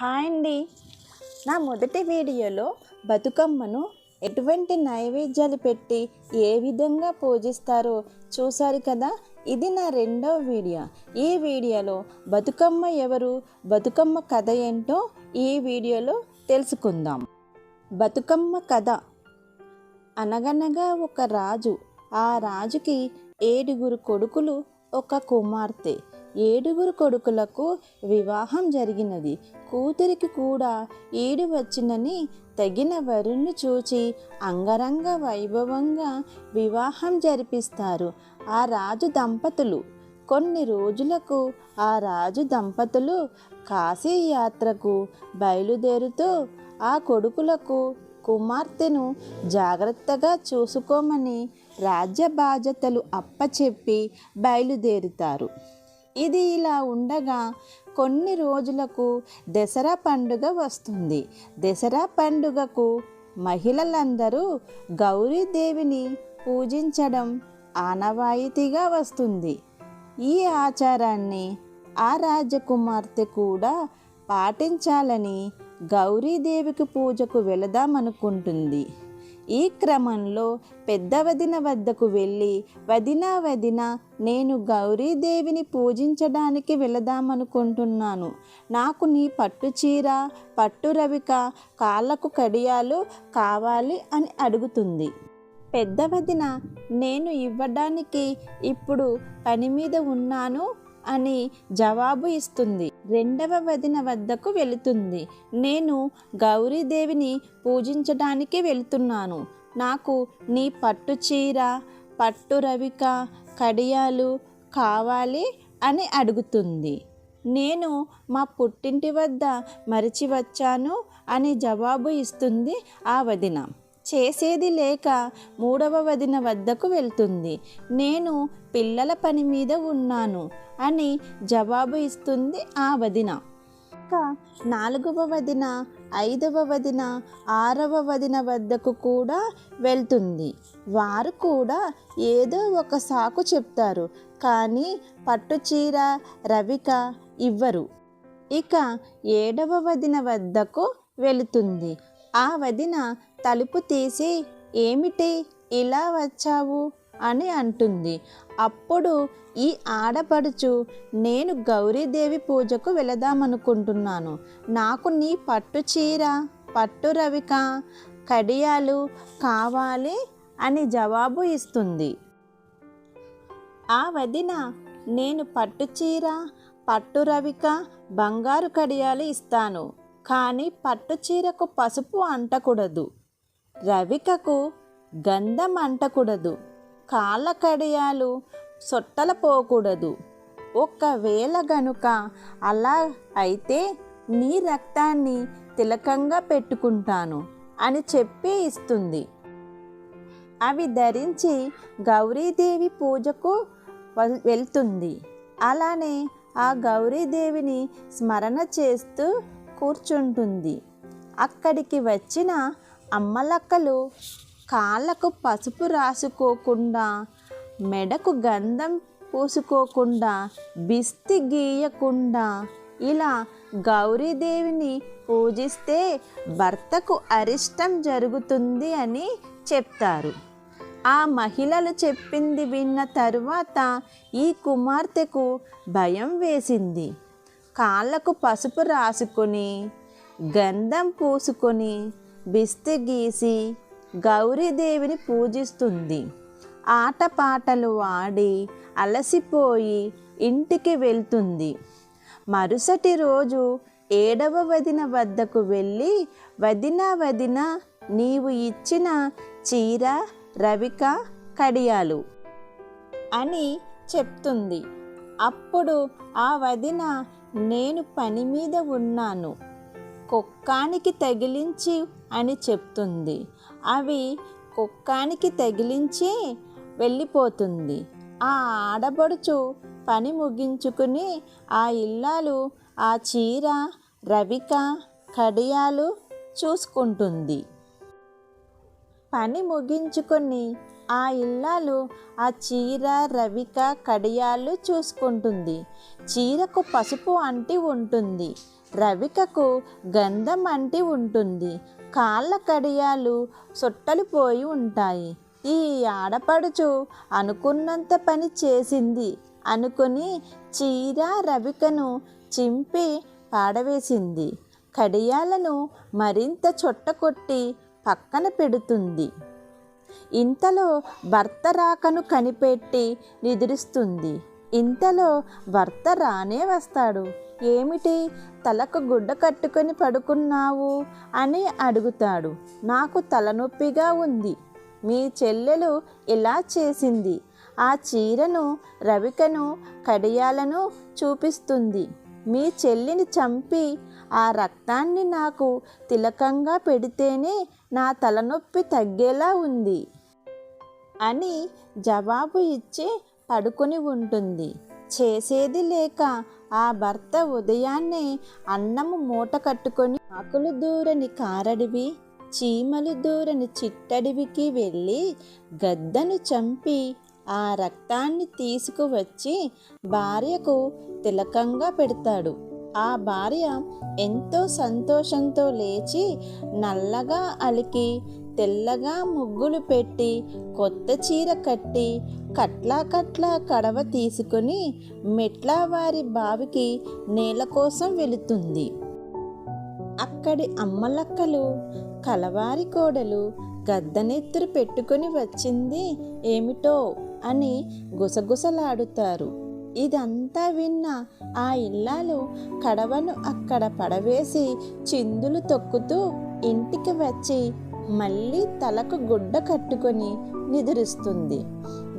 Hi అండి. నా మొదటి వీడియోలో బతుకమ్మను ఎటువంటి నైవేద్యాలు పెట్టి ఏ విధంగా పూజిస్తారో చూశారు కదా? ఇది నా రెండవ వీడియో. ఈ వీడియోలో బతుకమ్మ ఎవరు బతుకమ్మ కథ ఏంటో ఈ వీడియోలో తెలుసుకుందాం. బతుకమ్మ కథ. అనగనగా ఒక రాజు. ఆ రాజుకి ఏడుగురు కొడుకులు ఒక కుమార్తె. ఏడుగురు కొడుకులకు వివాహం జరిగినది. కూతురికి కూడా ఈడు వచ్చినని తగిన వరుణ్ణి చూచి అంగరంగ వైభవంగా వివాహం జరిపిస్తారు ఆ రాజు దంపతులు. కొన్ని రోజులకు ఆ రాజు దంపతులు కాశీ యాత్రకు బయలుదేరుతూ ఆ కొడుకులకు కుమార్తెను జాగ్రత్తగా చూసుకోమని రాజ్య బాధ్యతలు అప్పచెప్పి బయలుదేరుతారు. ఇది ఇలా ఉండగా కొన్ని రోజులకు దసరా పండుగ వస్తుంది. దసరా పండుగకు మహిళలందరూ గౌరీదేవిని పూజించడం ఆనవాయితీగా వస్తుంది. ఈ ఆచారాన్ని ఆ రాజకుమార్తె కూడా పాటించాలని గౌరీదేవికి పూజకు వెళదామనుకుంటుంది. ఈ క్రమంలో పెద్ద వదిన వద్దకు వెళ్ళి వదిన వదిన నేను గౌరీదేవిని పూజించడానికి వెళదామనుకుంటున్నాను. నాకు నీ పట్టు చీర పట్టు రవిక కాళ్ళకు కడియాలు కావాలి అని అడుగుతుంది. పెద్ద వదిన నేను ఇవ్వడానికి ఇప్పుడు పని మీద ఉన్నాను అని జవాబు ఇస్తుంది. రెండవ వదిన వద్దకు వెళుతుంది. నేను గౌరీదేవిని పూజించడానికి వెళ్తున్నాను. నాకు నీ పట్టు చీర పట్టు రవిక కడియాలు కావాలి అని అడుగుతుంది. నేను మా పుట్టింటి వద్ద మరిచి వచ్చాను అని జవాబు ఇస్తుంది ఆ వదిన. చేసేది లేక మూడవ వదిన వద్దకు వెళ్తుంది. నేను పిల్లల పని మీద ఉన్నాను అని జవాబు ఇస్తుంది ఆ వదిన. ఇంకా నాలుగవ వదిన ఐదవ వదిన ఆరవ వదిన వద్దకు కూడా వెళ్తుంది. వారు కూడా ఏదో ఒక సాకు చెప్తారు కానీ పట్టుచీర రవిక ఇవ్వరు. ఇక ఏడవ వదిన వద్దకు వెళుతుంది. ఆ వదిన తలుపు తీసి ఏమిటి ఇలా వచ్చావు? అని అంటుంది. అప్పుడు ఈ ఆడపడుచు నేను గౌరీదేవి పూజకు వెళదామనుకుంటున్నాను. నాకు నీ పట్టు చీర పట్టు రవిక కడియాలు కావాలి అని జవాబు ఇస్తుంది. ఆ వదిన నేను పట్టు చీర పట్టు రవిక బంగారు కడియాలు ఇస్తాను. కానీ పట్టు చీరకు పసుపు అంటకూడదు. రవికకు గంధం అంటకూడదు కాళ్ళ కడియాలు సొట్టల పోకూడదు. ఒకవేళ గనుక అలా అయితే నీ రక్తాన్ని తిలకంగా పెట్టుకుంటాను అని చెప్పి ఇస్తుంది. అవి ధరించి గౌరీదేవి పూజకు వెళ్తుంది. అలానే ఆ గౌరీదేవిని స్మరణ చేస్తూ కూర్చుంటుంది. అక్కడికి వచ్చిన అమ్మలక్కలు కాళ్ళకు పసుపు రాసుకోకుండా మెడకు గంధం పూసుకోకుండా బిస్తి గీయకుండా ఇలా గౌరీదేవిని పూజిస్తే భర్తకు అరిష్టం జరుగుతుంది అని చెప్తారు. ఆ మహిళలు చెప్పింది విన్న తరువాత ఈ కుమార్తెకు భయం వేసింది. కాళ్ళకు పసుపు రాసుకొని గంధం పూసుకొని గీసి గౌరీదేవిని పూజిస్తుంది. ఆటపాటలు ఆడి అలసిపోయి ఇంటికి వెళ్తుంది. మరుసటి రోజు ఏడవ వదిన వద్దకు వెళ్ళి వదిన వదిన నీవు ఇచ్చిన చీర రవిక కడియాలు అని చెప్తుంది. అప్పుడు ఆ వదిన నేను పని మీద ఉన్నాను. కుక్కానికి తగిలించి అని చెప్తుంది. అవి కుక్కానికి తగిలించి వెళ్ళిపోతుంది. ఆ ఆడబడుచు పని ముగించుకుని ఆ ఇల్లాలు ఆ చీర రవిక కడియాలు చూసుకుంటుంది. పని ముగించుకొని ఆ ఇల్లాలు ఆ చీర రవిక కడియాలు చూసుకుంటుంది. చీరకు పసుపు అంటి ఉంటుంది. రవికకు గంధం అంటి ఉంటుంది. కాళ్ళ కడియాలు సొట్టలు పోయి ఉంటాయి. ఈ ఆడపడుచు అనుకున్నంత పని చేసింది. అనుకుని చీర రవికను చింపి పాడవేసింది. కడియాలను మరింత చొట్టకొట్టి పక్కన పెడుతుంది. ఇంతలో భర్త రాకను కనిపెట్టి నిద్రిస్తుంది. ఇంతలో భర్త రానే వస్తాడు. ఏమిటి? తలకు గుడ్డ కట్టుకొని పడుకున్నావు అని అడుగుతాడు. నాకు తలనొప్పిగా ఉంది. మీ చెల్లెలు ఇలా చేసింది. ఆ చీరను రవికను కడియాలను చూపిస్తుంది. మీ చెల్లిని చంపి ఆ రక్తాన్ని నాకు తిలకంగా పెడితేనే నా తలనొప్పి తగ్గేలా ఉంది అని జవాబు ఇచ్చి పడుకొని ఉంటుంది. చేసేది లేక ఆ భర్త ఉదయాన్నే అన్నము మూట కట్టుకొని ఆకులు దూరని కారడివి చీమలు దూరని చిట్టడివికి వెళ్ళి గద్దను చంపి ఆ రక్తాన్ని తీసుకువచ్చి భార్యకు తిలకంగా పెడతాడు. ఆ భార్య ఎంతో సంతోషంతో లేచి నల్లగా అలికి తెల్లగా ముగ్గులు పెట్టి కొత్త చీర కట్టి కట్లా కట్లా కడవ తీసుకుని మెట్ల వారి బావికి నేల కోసం వెళుతుంది. అక్కడి అమ్మలక్కలు కలవారి కోడలు గద్దనెత్తురు పెట్టుకుని వచ్చింది ఏమిటో అని గుసగుసలాడుతారు. ఇదంతా విన్న ఆ ఇల్లాలు కడవను అక్కడ పడవేసి చిందులు తొక్కుతూ ఇంటికి వచ్చి మళ్ళీ తలకు గుడ్డ కట్టుకొని నిద్రిస్తుంది.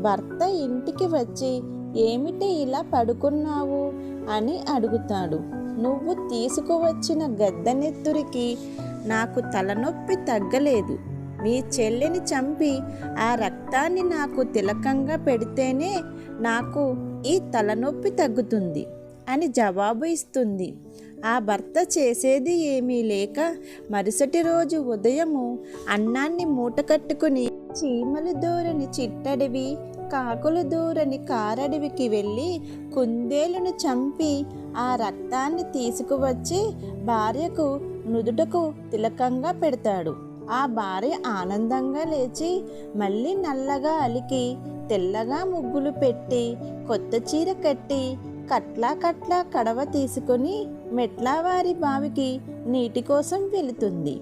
భర్త ఇంటికి వచ్చి ఏమిటి ఇలా పడుకున్నావు? అని అడుగుతాడు. నువ్వు తీసుకువచ్చిన గద్దనెత్తురికి నాకు తలనొప్పి తగ్గలేదు. మీ చెల్లిని చంపి ఆ రక్తాన్ని నాకు తిలకంగా పెడితేనే నాకు ఈ తలనొప్పి తగ్గుతుంది అని జవాబు ఇస్తుంది. ఆ భర్త చేసేది ఏమీ లేక మరుసటి రోజు ఉదయము అన్నాన్ని మూటకట్టుకుని చీమలు దూరని చిట్టడివి కాకులు దూరని కారడివికి వెళ్ళి కుందేలును చంపి ఆ రక్తాన్ని తీసుకువచ్చి భార్యకు నుదుటకు తిలకంగా పెడతాడు. ఆ భార్య ఆనందంగా లేచి మళ్ళీ నల్లగా అలికి తెల్లగా ముగ్గులు పెట్టి కొత్త చీర కట్టి కట్లా కట్లా కడవ తీసుకొని మెట్లవారి బావికి నీటి కోసం వెళుతుంది.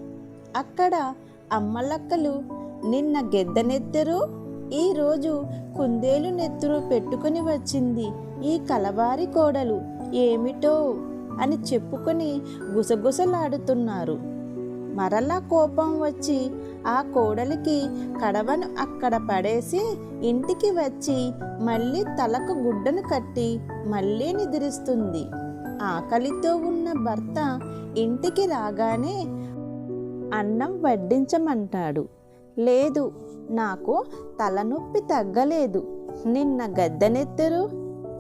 అక్కడ అమ్మలక్కలు నిన్న గెద్దనెత్తరు ఈరోజు కుందేలు నెత్తురు పెట్టుకుని వచ్చింది ఈ కలవారి కోడలు ఏమిటో అని చెప్పుకొని గుసగుసలాడుతున్నారు. మరలా కోపం వచ్చి ఆ కోడలికి కడవను అక్కడ పడేసి ఇంటికి వచ్చి మళ్ళీ తలకు గుడ్డను కట్టి మళ్ళీ నిద్రిస్తుంది. ఆకలితో ఉన్న భర్త ఇంటికి రాగానే అన్నం వడ్డించమంటాడు. లేదు నాకు తలనొప్పి తగ్గలేదు. నిన్న గద్దెనెత్తురు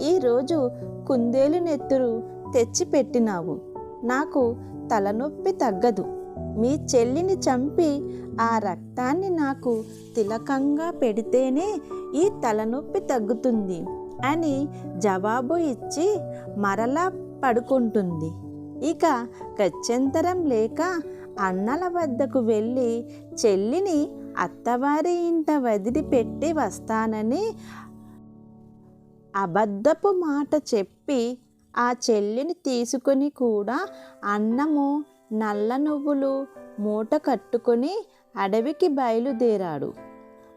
ఈరోజు కుందేలు నెత్తురు తెచ్చి పెట్టినావు నాకు తలనొప్పి తగ్గదు. మీ చెల్లిని చంపి ఆ రక్తాన్ని నాకు తిలకంగా పెడితేనే ఈ తలనొప్పి తగ్గుతుంది అని జవాబు ఇచ్చి మరలా పడుకుంటుంది. ఇక గత్యంతరం లేక అన్నల వద్దకు వెళ్ళి చెల్లిని అత్తవారి ఇంట వదిలిపెట్టి వస్తానని అబద్ధపు మాట చెప్పి ఆ చెల్లిని తీసుకొని కూడా అన్నము నల్ల నువ్వులు మూట కట్టుకొని అడవికి బయలుదేరాడు.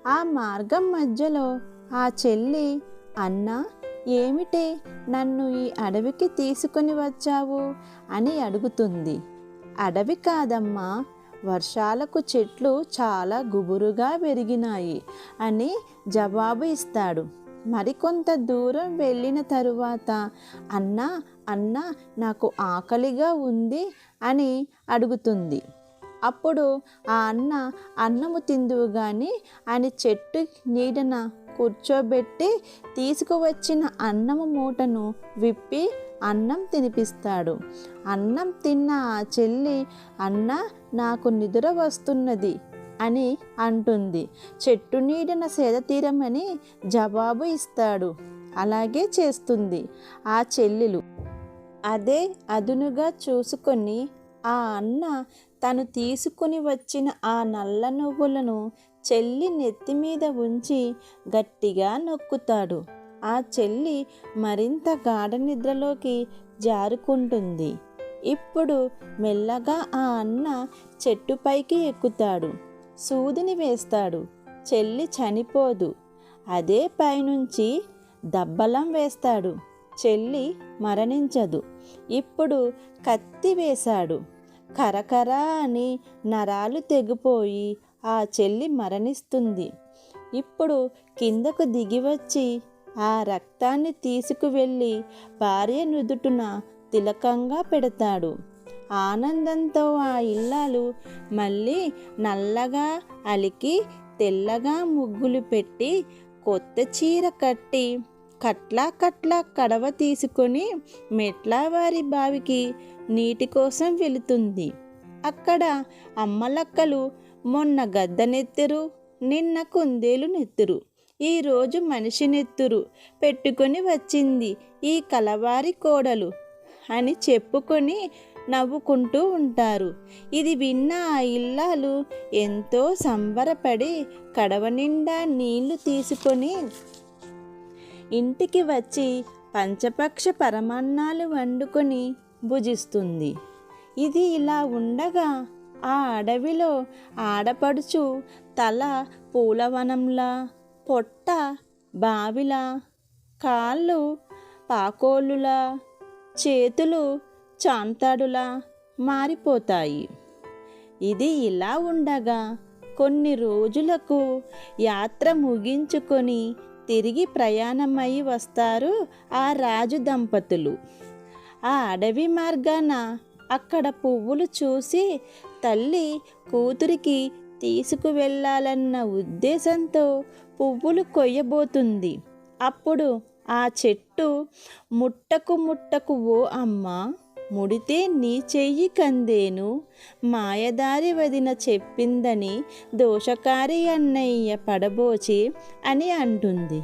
ఆ మార్గం మధ్యలో ఆ చెల్లి అన్న ఏమిటే నన్ను ఈ అడవికి తీసుకొని వచ్చావు? అని అడుగుతుంది. అడవి కాదమ్మా వర్షాలకు చెట్లు చాలా గుబురుగా పెరిగినాయి అని జవాబు ఇస్తాడు. మరికొంత దూరం వెళ్ళిన తరువాత అన్న అన్న నాకు ఆకలిగా ఉంది అని అడుగుతుంది. అప్పుడు ఆ అన్న అన్నము తిందువు గాని అని చెట్టు నీడన కూర్చోబెట్టి తీసుకువచ్చిన అన్నము మూటను విప్పి అన్నం తినిపిస్తాడు. అన్నం తిన్న ఆ చెల్లి అన్న నాకు నిద్ర వస్తున్నది అని అంటుంది. చెట్టు నీడన సేద తీరమని జవాబు ఇస్తాడు. అలాగే చేస్తుంది ఆ చెల్లెలు. అదే అదునుగా చూసుకొని ఆ అన్న తను తీసుకుని వచ్చిన ఆ నల్ల నువ్వులను చెల్లి నెత్తి మీద ఉంచి గట్టిగా నొక్కుతాడు. ఆ చెల్లి మరింత గాఢ నిద్రలోకి జారుకుంటుంది. ఇప్పుడు మెల్లగా ఆ అన్న చెట్టుపైకి ఎక్కుతాడు. సూదిని వేస్తాడు. చెల్లి చనిపోదు. అదే పైనుంచి దబ్బలం వేస్తాడు. చెల్లి మరణించదు. ఇప్పుడు కత్తి వేశాడు. కరకర అని నరాలు తెగిపోయి ఆ చెల్లి మరణిస్తుంది. ఇప్పుడు కిందకు దిగివచ్చి ఆ రక్తాన్ని తీసుకువెళ్ళి భార్య నుదుటున తిలకంగా పెడతాడు. ఆనందంతో ఆ ఇల్లాలు మళ్ళీ నల్లగా అలికి తెల్లగా ముగ్గులు పెట్టి కొత్త చీర కట్టి కట్లా కట్లా కడవ తీసుకొని మెట్లవారి బావికి నీటి కోసం వెళుతుంది. అక్కడ అమ్మలక్కలు మొన్న గద్ద నెత్తురు నిన్న కుందేలు నెత్తురు. ఈరోజు మనిషి నెత్తురు పెట్టుకొని వచ్చింది ఈ కలవారి కోడలు అని చెప్పుకొని నవ్వుకుంటూ ఉంటారు. ఇది విన్న ఆ ఇల్లాలు ఎంతో సంబరపడి కడవ నిండా నీళ్ళు తీసుకొని ఇంటికి వచ్చి పంచపక్ష పరమాన్నాలు వండుకొని భుజిస్తుంది. ఇది ఇలా ఉండగా ఆ అడవిలో ఆడపడుచు తల పూలవనంలా పొట్ట బావిలా కాళ్ళు పాకోలులా చేతులు చాంతాడులా మారిపోతాయి. ఇది ఇలా ఉండగా కొన్ని రోజులకు యాత్ర ముగించుకొని తిరిగి ప్రయాణమై వస్తారు ఆ రాజు దంపతులు. ఆ అడవి మార్గాన అక్కడ పువ్వులు చూసి తల్లి కూతురికి తీసుకువెళ్ళాలన్న ఉద్దేశంతో పువ్వులు కొయ్యబోతుంది. అప్పుడు ఆ చెట్టు ముట్టకు ముట్టకు ఓ అమ్మ ముడితే నీ చెయ్యి కందేను. మాయదారి వదిన చెప్పిందని దోషకారి అన్నయ్య పడబోచి అని అంటుంది.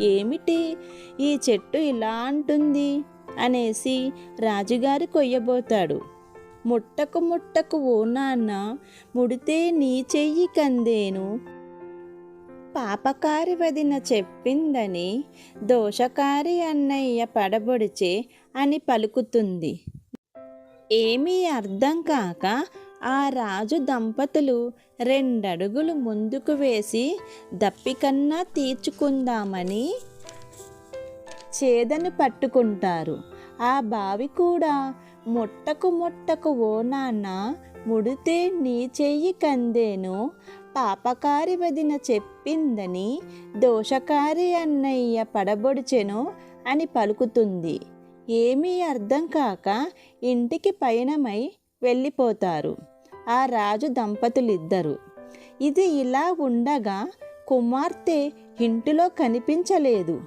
ఏమిటి? ఈ చెట్టు ఇలా అంటుంది? అనేసి రాజుగారు కొయ్యబోతాడు. ముట్టకు ముట్టకు ఓ నాన్న ముడితే నీ చెయ్యి కందేను. పాపకారి వదిన చెప్పిందని దోషకారి అన్నయ్య పడబొడిచే అని పలుకుతుంది. ఏమీ అర్థం కాక ఆ రాజు దంపతులు రెండడుగులు ముందుకు వేసి దప్పికన్నా తీర్చుకుందామని చేదను పట్టుకుంటారు. ఆ బావి కూడా ముట్టకు ముట్టకు ఓ నాన్న ముడితే నీ చెయ్యి కందేను. పాపకారి వదిన చెప్పిందని దోషకారి అన్నయ్య పడబొడిచెను అని పలుకుతుంది. ఏమీ అర్థం కాక ఇంటికి పయనమై వెళ్ళిపోతారు. ఆ రాజు దంపతులిద్దరు. ఇది ఇలా ఉండగా కుమార్తె ఇంటిలో కనిపించలేదు.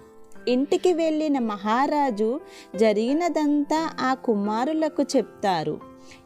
ఇంటికి వెళ్ళిన మహారాజు జరిగినదంతా ఆ కుమారులకు చెప్తారు.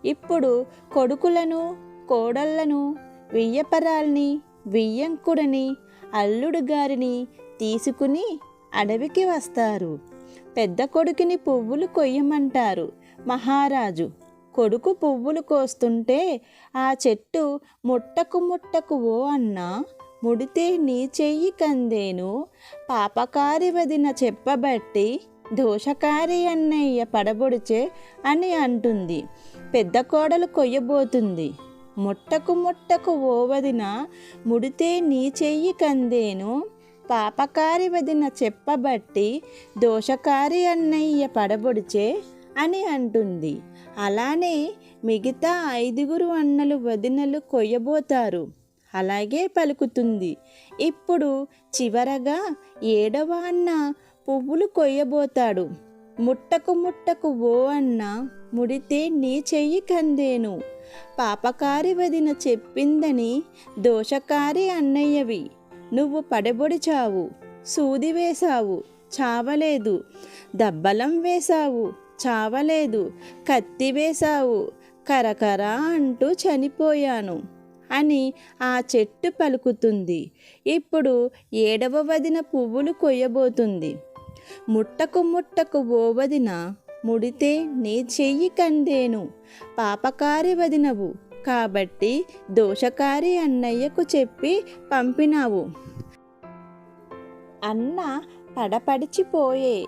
ఇప్పుడు కొడుకులను కోడళ్ళను వియ్యపరాల్ని వియ్యంకుడిని అల్లుడు గారిని తీసుకుని అడవికి వస్తారు. పెద్ద కొడుకుని పువ్వులు కొయ్యమంటారు. మహారాజు కొడుకు పువ్వులు కోస్తుంటే ఆ చెట్టు ముట్టకు ముట్టకు ఓ అన్నా ముడితే నీ చెయ్యి కందేను. పాపకారి వదిన చెప్పబట్టి దోషకారి అన్నయ్య పడబొడిచే అని అంటుంది. పెద్ద కోడలు కొయ్యబోతుంది. ముట్టకు ముట్టకు ఓ వదిన ముడితే నీ చెయ్యి కందేను. పాపకారి వదిన చెప్పబట్టి దోషకారి అన్నయ్య పడబొడిచే అని అంటుంది. అలానే మిగతా ఐదుగురు అన్నలు వదినలు కొయ్యబోతారు. అలాగే పలుకుతుంది. ఇప్పుడు చివరగా ఏడవ అన్న పువ్వులు కొయ్యబోతాడు. ముట్టకు ముట్టకు ఓ అన్న ముడితే నీ చెయ్యి కందేను. పాపకారి వదిన చెప్పిందని దోషకారి అన్నయ్యవి. నువ్వు పడబొడిచావు సూది వేశావు చావలేదు. దబ్బలం వేశావు చావలేదు. కత్తి వేశావు కరకర అంటూ చనిపోయాను అని ఆ చెట్టు పలుకుతుంది. ఇప్పుడు ఏడవ వదిన పువ్వులు కొయ్యబోతుంది. ముట్టకు ముట్టకు ఓ వదిన ముడితే నీ చెయ్యి కందేను. పాపకారి వదినవు కాబట్టి దోషకారి అన్నయ్యకు చెప్పి పంపినావు. అన్న పడపడిచిపోయే.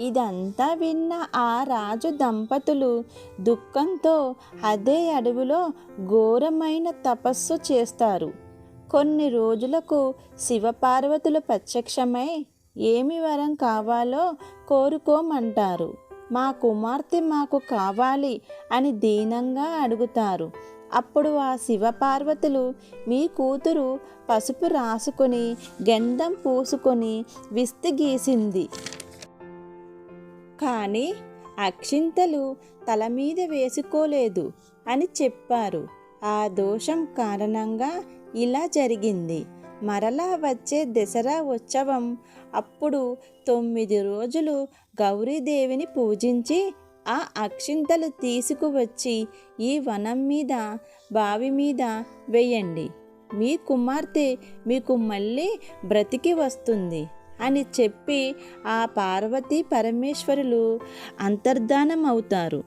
ఇదంతా విన్న ఆ రాజు దంపతులు దుఃఖంతో అదే అడవిలో ఘోరమైన తపస్సు చేస్తారు. కొన్ని రోజులకు శివపార్వతులు ప్రత్యక్షమై ఏమి వరం కావాలో కోరుకోమంటారు. మా కుమార్తె మాకు కావాలి అని దీనంగా అడుగుతారు. అప్పుడు ఆ శివపార్వతులు మీ కూతురు పసుపు రాసుకొని గంధం పూసుకొని విస్తి గీసింది. కానీ అక్షింతలు తల మీద వేసుకోలేదు అని చెప్పారు. ఆ దోషం కారణంగా ఇలా జరిగింది. మరలా వచ్చే దసరా ఉత్సవం అప్పుడు తొమ్మిది రోజులు గౌరీదేవిని పూజించి ఆ అక్షింతలు తీసుకువచ్చి ఈ వనం మీద బావి మీద వేయండి. మీ కుమార్తె మీకు మళ్ళీ బ్రతికి వస్తుంది అని చెప్పి ఆ పార్వతీ పరమేశ్వరులు అంతర్ధానం అవుతారు.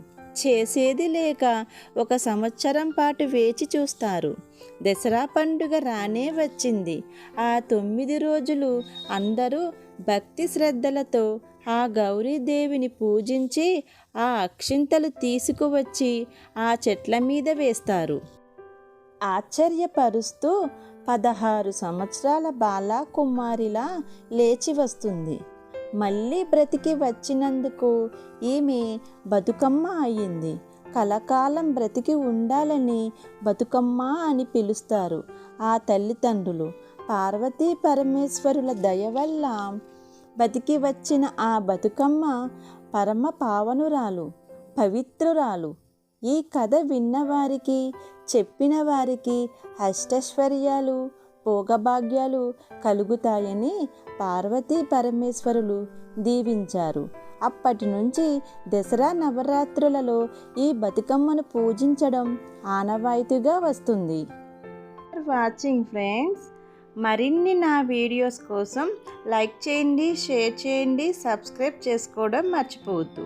చేసేది లేక ఒక సంవత్సరం పాటు వేచి చూస్తారు. దసరా పండుగ రానే వచ్చింది. ఆ తొమ్మిది రోజులు అందరూ భక్తి శ్రద్ధలతో ఆ గౌరీదేవిని పూజించి ఆ అక్షింతలు తీసుకువచ్చి ఆ చెట్ల మీద వేస్తారు. ఆశ్చర్యపరుస్తూ పదహారు సంవత్సరాల బాలా కుమారిలా లేచి వస్తుంది. మళ్ళీ బ్రతికి వచ్చినందుకు ఈమె బతుకమ్మ అయ్యింది కలకాలం బ్రతికి ఉండాలని బతుకమ్మ అని పిలుస్తారు ఆ తల్లిదండ్రులు. పార్వతీ పరమేశ్వరుల దయ వల్ల బతికి వచ్చిన ఆ బతుకమ్మ పరమ పావనురాలు పవిత్రురాలు. ఈ కథ విన్నవారికి చెప్పిన వారికి అష్టైశ్వర్యాలు భోగభాగ్యాలు కలుగుతాయని పార్వతీ పరమేశ్వరులు దీవించారు. అప్పటి నుంచి దసరా నవరాత్రులలో ఈ బతుకమ్మను పూజించడం ఆనవాయితీగా వస్తుంది. వాచింగ్ ఫ్రెండ్స్ మరిన్ని నా వీడియోస్ కోసం లైక్ చేయండి షేర్ చేయండి సబ్స్క్రైబ్ చేసుకోవడం మర్చిపోవద్దు.